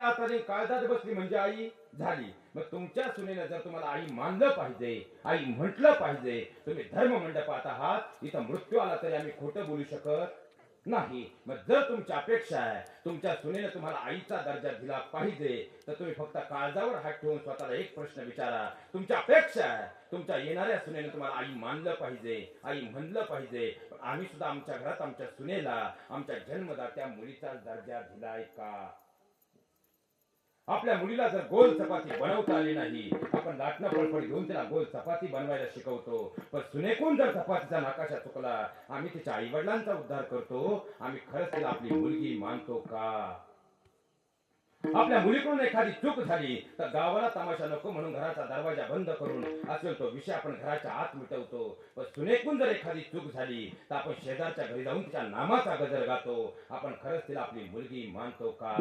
आता काळजात बसली म्हणजे आई झाली. मग तुमच्या सुनेनं जर तुम्हाला आई मानलं पाहिजे आई म्हटलं पाहिजे तुम्ही धर्म मंडपात आहात इथं मृत्यू आला तरी आम्ही खोटं बोलू शकत नाही. मग जर तुमची अपेक्षा आहे तुमच्या सुनेनं तुम्हाला आईचा दर्जा दिला पाहिजे तर तुम्ही फक्त काळजावर हात ठेवून स्वतःला एक प्रश्न विचारा. तुमच्या अपेक्षा आहे तुमच्या येणाऱ्या सुनेनं तुम्हाला आई मानलं पाहिजे आई म्हणलं पाहिजे आम्ही सुद्धा आमच्या घरात आमच्या सुनेला आमच्या जन्मदात्या मुलीचा दर्जा दिलाय का? आपल्या मुलीला जर गोल चपाती बनवता आली नाही आपण लाटणं पळपळ घेऊन तिला गोल चपाती बनवायला शिकवतो. पण सुनेकून जर चपातीचा नकाशा चुकला आम्ही तिच्या आई वडिलांचा उद्धार करतो. आम्ही खरंच तिला आपली मुलगी मानतो का? आपल्या मुलीकडून एखादी चूक झाली तर गावाला तमाशा नको म्हणून घराचा दरवाजा बंद करून असेल तो विषय आपण घराच्या आत मिटवतो. पण सुनेकून जर एखादी चूक झाली तर आपण शेजारच्या घरी जाऊन तिच्या नामाचा गजर गातो. आपण खरंच तिला आपली मुलगी मानतो का?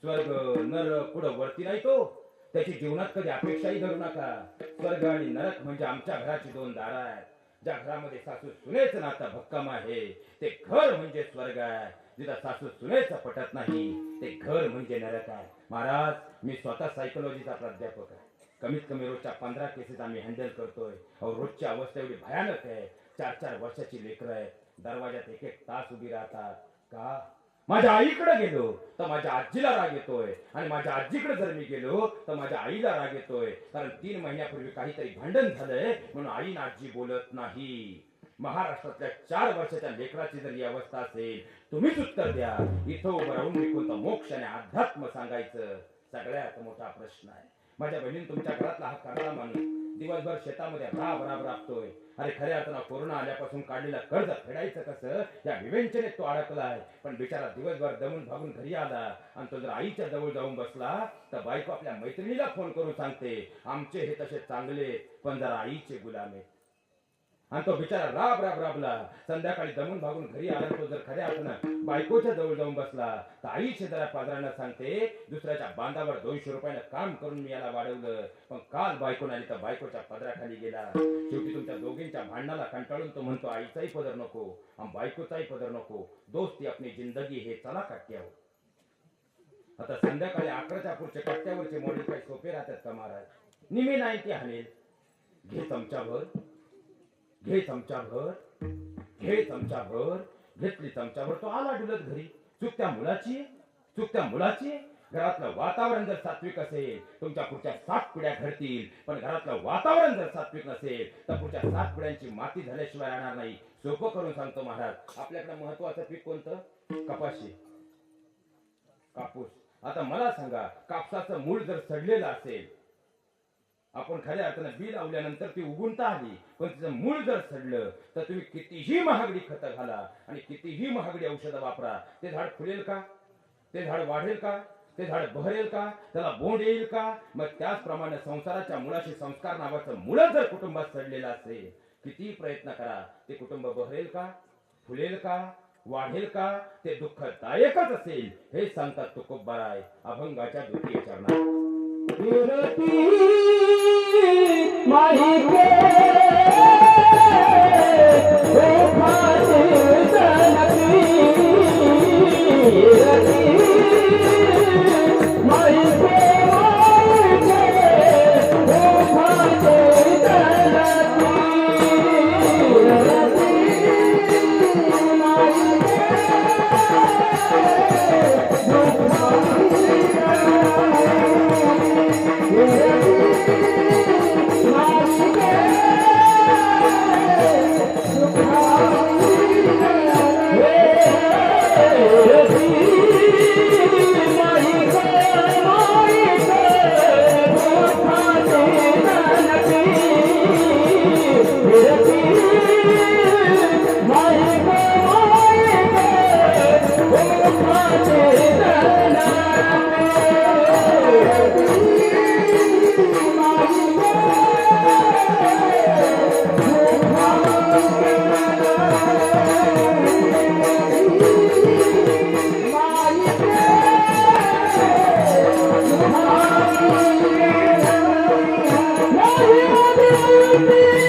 स्वर्ग नरक पुढं वरती नाही तो. त्याची जीवनात कधी अपेक्षाही धरू नका. स्वर्ग आणि नरक म्हणजे आमच्या घराची दोन दार आहेत. ज्या घरामध्ये सासू सुनेच नाता भक्कम आहे ते घर म्हणजे स्वर्ग आहे. जिथं सासू सुनेच पटत नाही ते घर म्हणजे नरक आहे. महाराज मी स्वतः सायकोलॉजीचा प्राध्यापक आहे. कमीत कमी रोजच्या पंधरा केसेस आम्ही हँडल करतोय. अहो रोजची अवस्था एवढी भयानक आहे. चार चार वर्षाची लेकरं आहेत. दरवाजात एक एक तास उभी राहतात. का? माझ्या आईकडे गेलो तर माझ्या आजीला राग येतोय. आणि माझ्या आजीकडे जर मी गेलो तर माझ्या आईला राग येतोय. कारण तीन महिन्यापूर्वी काहीतरी भांडण झालंय म्हणून आई ना आजी बोलत नाही. महाराष्ट्रातल्या चार वर्षाच्या लेकराची जर ही अवस्था असेल तुम्हीच उत्तर द्या. इथं उभं राहून मी कोणतं मोक्ष आणि अध्यात्म सांगायचं? सगळ्यात मोठा प्रश्न आहे. माझ्या बहिणीने तुमच्या घरातला हा काढला माणूस दिवसभर शेतामध्ये राब राब राबतोय. अरे खऱ्या अर्थानं कोरोना आल्यापासून काढलेला कर्ज फेडायचं कसं? या विवेंचनेत तो अडकलाय. पण बिचारा दिवसभर दमून भागून घरी आला. आणि तो जर आईच्या जवळ जाऊन बसला तर बायको आपल्या मैत्रिणीला फोन करून सांगते. आमचे हे तसे चांगले पण जरा आईचे गुलाम आहेत. आणि तो बिचारा राब राब राबला. संध्याकाळी दमून भागून घरी आला तो जर खऱ्या अर्थानं बायकोच्या जवळ जाऊन बसला तर आई शेजाऱ्या पाजरांना सांगते दुसऱ्याच्या बांधावर दोनशे रुपयानं काम करून मी याला वाढवलं. पण काल बायको आली तर बायकोच्या पदराखाली गेला. शेवटी तुमच्या दोघींच्या भांडणाला कंटाळून तो म्हणतो आईचाही पदर नको आणि बायकोचाही पदर नको. दोस्ती आपली जिंदगी हे चला काट्यावर. आता संध्याकाळी अकराच्या पुढचे कट्ट्यावरचे मोडे काही सोपे राहतात का महाराज? निमे नाही ते हानेल. घे चमचाभर. घे चमचाभर घे चमचाभर घेतली चमचाभर तो आला डुलत घरी. चूक त्या मुलाची चुकत्या चूक त्या मुलाची घरातलं वातावरण जर सात्विक असेल तुमच्या पुढच्या सात पिढ्या घडतील. पण घरातलं वातावरण जर सात्विक नसेल तर पुढच्या सात पिढ्यांची माती झाल्याशिवाय राहणार नाही. सोपं करून सांगतो महाराज. आपल्याकडे महत्वाचं पीक कोणतं? कपाशी कापूस. आता मला सांगा कापसाचं मूळ जर सडलेलं असेल आपण खऱ्या अर्थानं बी लावल्यानंतर ती उगुणता आली पण तिचं मूळ जर सडलं तर तुम्ही कितीही महागडी खतं घाला आणि कितीही महागडी औषधं वापरा. ते झाड फुलेल का? ते झाड वाढेल का? ते झाड बहरेल का? त्याला बोंड येईल का? मग त्याचप्रमाणे संसाराच्या मुळाशी संस्कार नावाचं मुळ जर कुटुंबात सडलेलं असेल कितीही प्रयत्न करा ते कुटुंब बहरेल का? फुलेल का? वाढेल का? ते दुःखदायकच असेल हे सांगतात तुकोबाराय अभंगाच्या द्वितीय चरणात. माही Amen.